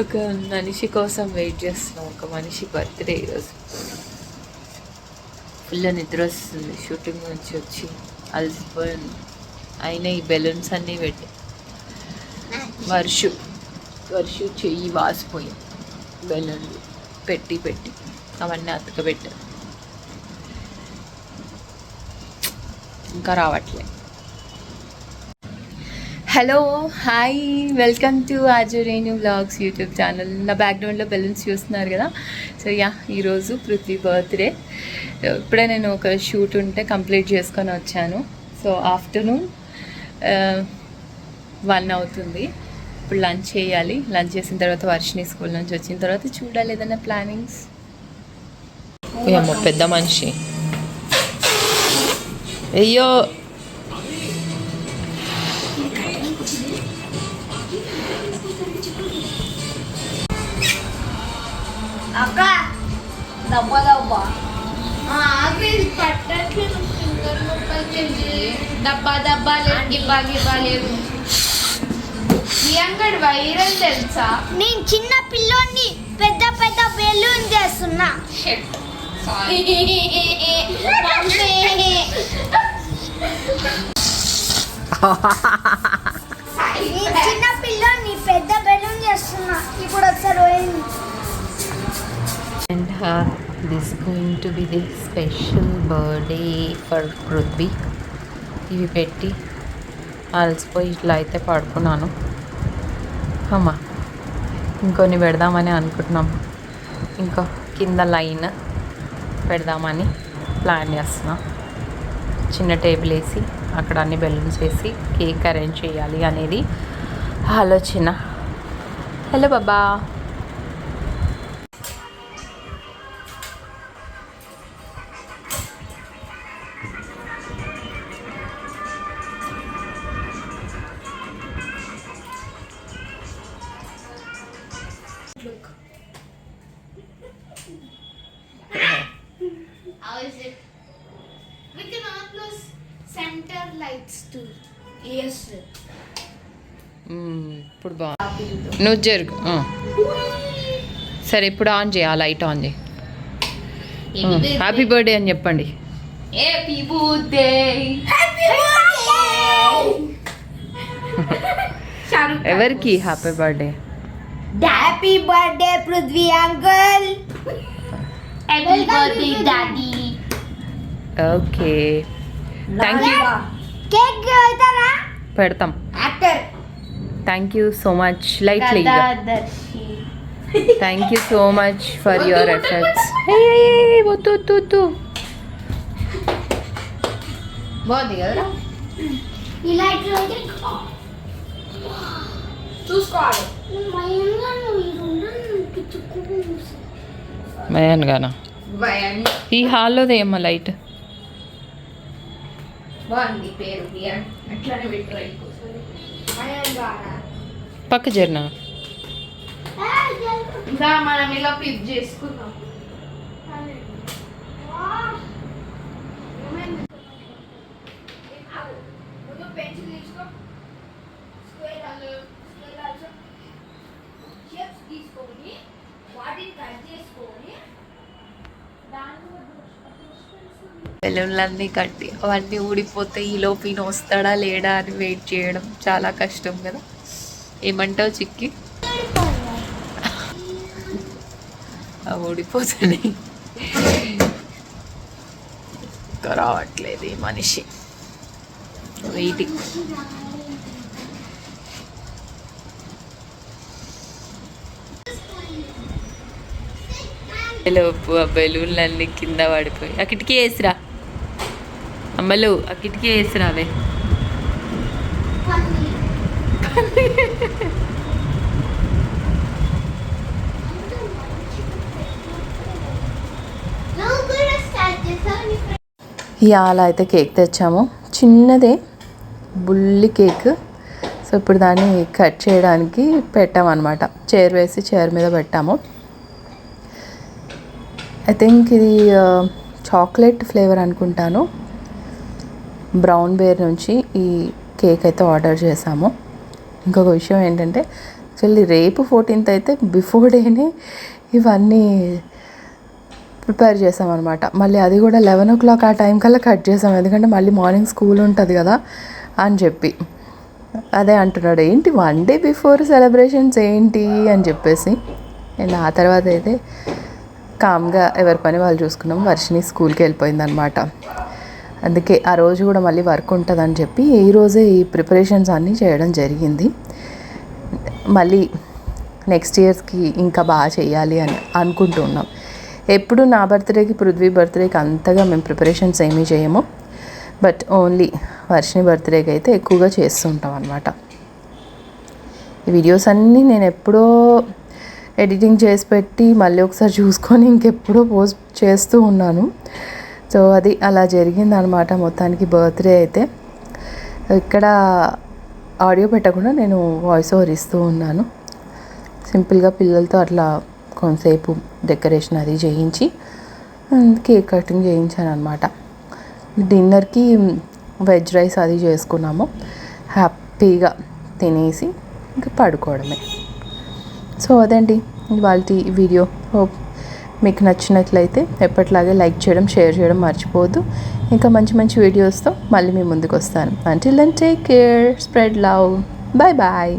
ఒక మనిషి కోసం వెయిట్ చేస్తున్నాం. ఒక మనిషి బర్త్డే ఈరోజు. ఫుల్ నిద్ర వస్తుంది. షూటింగ్ నుంచి వచ్చి అలసిపోయింది అయినా ఈ బెలూన్స్ అన్నీ పెట్టి. వర్షు వర్షు చెయ్యి వాసిపోయింది బెలూన్లు పెట్టి పెట్టి అవన్నీ అతకబెట్టాను ఇంకా రావట్లేదు hello hi welcome to Ajurenu blogs YouTube channel. నా బ్యాక్గ్రౌండ్లో బెలూన్స్ చూస్తున్నారు కదా. సో యా ఈరోజు పృథ్వీ బర్త్డే. ఇప్పుడే నేను ఒక షూట్ ఉంటే కంప్లీట్ చేసుకొని వచ్చాను. సో ఆఫ్టర్నూన్ వన్ అవుతుంది. ఇప్పుడు లంచ్ చేయాలి. లంచ్ చేసిన తర్వాత వర్షిని స్కూల్ నుంచి వచ్చిన తర్వాత చూడాలి ఏదైనా ప్లానింగ్స్. పెద్ద మనిషి. అయ్యో అక్క దబ్బా దబ్బా ఆగ్రేది పట్టట్లేదు ఫింగర్ ముక్కలకి డబ్బా డబ్బా లేదు గిబ్బా గిబ్బా లేదు. అంగడి వైరల్ తెలుసా? నేను చిన్న పిల్లోని పెద్ద పెద్ద బెలూన్ చేస్తున్నా. చిన్న పిల్లోని పెద్ద బెలూన్ చేస్తున్నా. ఇప్పుడు ఒకసారి పోయింది and this going to be the special birthday for Prithvi ఇవి పెట్టి అలసిపోయి ఇట్లా అయితే పడుకున్నాను. అమ్మా ఇంకొన్ని పెడదామని అనుకుంటున్నాం. ఇంకా కింద లైన్ పెడదామని ప్లాన్ చేస్తున్నాం. చిన్న టేబుల్ వేసి అక్కడ అన్ని బెలూన్స్ వేసి కేక్ అరేంజ్ చేయాలి అనేది ఆలోచన. హలో బాబా. ఇప్పుడు బా నువ్వు జరుగు ఆ. సరే ఇప్పుడు ఆన్ చేయి ఆ లైట్ ఆన్ చేయి హ్యాపీ బర్త్డే అని చెప్పండి. ఎవరికి happy birthday happy birthday Prithvi uncle daddy. Okay thank you cake అవుతారా పెడతాం. Actor thank you so much light లేగా Dadadarshi. Thank you so much for your efforts వద్దు వద్దు వద్దు బాగుంది కదరా చూసుకోవాలి. ఈ ఏమో లైట్? బాగుంది పేరు పక్క జర్నా మనం ఇలా తీసుకో తీసుకొని వాటిని కట్ చేసుకొని బెలూన్లన్నీ కట్టి అవన్నీ ఊడిపోతే ఈ లోపు వస్తాడా లేడా అని వెయిట్ చేయడం చాలా కష్టం కదా. ఏమంటావు చిక్కి? అవి ఊడిపోతున్నాయి రావట్లేదు ఈ మనిషి. వెయిటింగ్ లోపు ఆ బెలూన్లన్నీ కింద పడిపోయి. ఆ కిటికీ వేసిరా? అమ్మలు ఆ కిటికీ వేసినావే ఇవాళ అయితే కేక్ తెచ్చాము. చిన్నదే బుల్లి కేక్. సో ఇప్పుడు దాన్ని కట్ చేయడానికి పెట్టామన్నమాట. చైర్ వేసి చైర్ మీద పెట్టాము. ఐ థింక్ ఇది చాక్లెట్ ఫ్లేవర్ అనుకుంటాను. బ్రౌన్ బేర్ నుంచి ఈ కేక్ అయితే ఆర్డర్ చేశాము. ఇంకొక విషయం ఏంటంటే యాక్చువల్లీ రేపు ఫోర్టీన్త్ అయితే బిఫోర్ డేనే ఇవన్నీ ప్రిపేర్ చేసామన్నమాట మళ్ళీ అది కూడా లెవెన్ ఓ క్లాక్ ఆ టైం కల్లా కట్ చేసాం ఎందుకంటే మళ్ళీ మార్నింగ్ స్కూల్ ఉంటుంది కదా అని చెప్పి. అదే అంటున్నాడు ఏంటి వన్ డే బిఫోర్ సెలబ్రేషన్స్ ఏంటి? అని చెప్పేసి. అండ్ ఆ తర్వాత అయితే కామ్గా ఎవరి పని వాళ్ళు చూసుకున్నాం. వర్షిని స్కూల్కి వెళ్ళిపోయిందనమాట అందుకే ఆ రోజు కూడా మళ్ళీ వర్క్ ఉంటుందని చెప్పి ఈ రోజే ఈ ప్రిపరేషన్స్ అన్నీ చేయడం జరిగింది. మళ్ళీ నెక్స్ట్ ఇయర్స్కి ఇంకా బాగా చేయాలి అని అనుకుంటున్నాం. ఎప్పుడు నా బర్త్డేకి పృథ్వీ బర్త్డేకి అంతగా మేము ప్రిపరేషన్స్ ఏమీ చేయము. బట్ ఓన్లీ వర్షిని బర్త్డేకి అయితే ఎక్కువగా చేస్తుంటాం అనమాట ఈ వీడియోస్ అన్నీ నేను ఎప్పుడో ఎడిటింగ్ చేసి పెట్టి మళ్ళీ ఒకసారి చూసుకొని ఇంకెప్పుడో పోస్ట్ చేస్తూ ఉన్నాను. సో అది అలా జరిగిందనమాట మొత్తానికి బర్త్డే అయితే. ఇక్కడ ఆడియో పెట్టకుండా నేను వాయిస్ ఓవర్ ఇస్తూ ఉన్నాను. సింపుల్గా పిల్లలతో అట్లా కొంతసేపు డెకరేషన్ అది చేయించి కేక్ కటింగ్ చేయించాను అనమాట డిన్నర్కి వెజ్ రైస్ అది చేసుకున్నాము. హ్యాపీగా తినేసి ఇంకా పడుకోవడమే. సో అదండి వాళ్ళ వీడియో. హోప్ మీకు నచ్చినట్లయితే ఎప్పటిలాగే లైక్ చేయడం షేర్ చేయడం మర్చిపోవద్దు. ఇంకా మంచి మంచి వీడియోస్తో మళ్ళీ మీ ముందుకు వస్తాను. Until then take care spread love bye bye